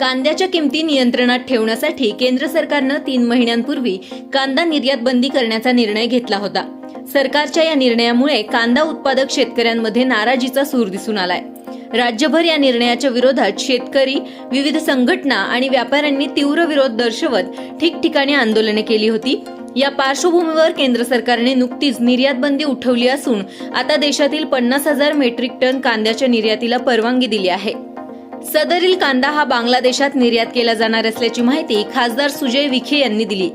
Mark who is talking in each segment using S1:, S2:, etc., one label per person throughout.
S1: कांद्याच्या किमती नियंत्रणात ठेवण्यासाठी केंद्र सरकारनं तीन महिन्यांपूर्वी कांदा निर्यात बंदी करण्याचा निर्णय घेतला होता. सरकारच्या या निर्णयामुळे कांदा उत्पादक शेतकऱ्यांमध्ये नाराजीचा सूर दिसून आलाय. राज्यभर या निर्णयाच्या विरोधात शेतकरी विविध संघटना आणि व्यापाऱ्यांनी तीव्र विरोध दर्शवत ठिकठिकाणी आंदोलने केली होती. या पार्श्वभूमीवर केंद्र सरकारने नुकतीच निर्यात बंदी उठवली असून आता देशातील पन्नास हजार मेट्रिक टन कांद्याच्या निर्यातीला परवानगी दिली आहे. सदरील कांदा हा बांगलादेशात निर्यात केला जाणार असल्याची माहिती खासदार सुजय विखे यांनी दिली.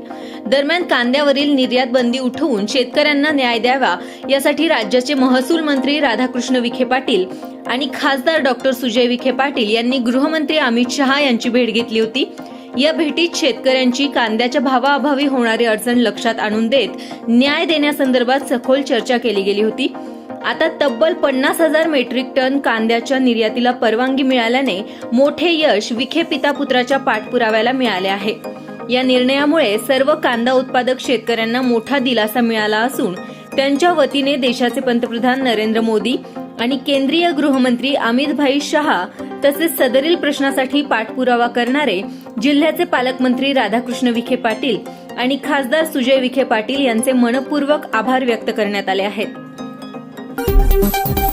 S1: दरम्यान कांद्यावरील निर्यात बंदी उठवून शेतकऱ्यांना न्याय द्यावा यासाठी राज्याचे महसूल मंत्री राधाकृष्ण विखे पाटील आणि खासदार डॉक्टर सुजय विखे पाटील यांनी गृहमंत्री अमित शहा यांची भेट घेतली होती. या भेटीत शेतकऱ्यांची कांद्याच्या भावाअभावी होणारी अडचण लक्षात आणून देत न्याय देण्यासंदर्भात सखोल चर्चा केली गेली होती. आता तब्बल पन्नास हजार मेट्रिक टन कांद्याच्या निर्यातीला परवानगी मिळाल्याने मोठे यश विखे पिता पुत्राच्या पाठपुराव्याला मिळाले आहे. या निर्णयामुळे सर्व कांदा उत्पादक शेतकऱ्यांना मोठा दिलासा मिळाला असून त्यांच्या वतीने देशाचे पंतप्रधान नरेंद्र मोदी आणि केंद्रीय गृहमंत्री अमित भाई शहा तसेच सदरील प्रश्नासाठी पाठपुरावा करणारे जिल्ह्याचे पालकमंत्री राधाकृष्ण विखे पाटील आणि खासदार सुजय विखे पाटील यांचे मनपूर्वक आभार व्यक्त करण्यात आले आहेत. Thank you.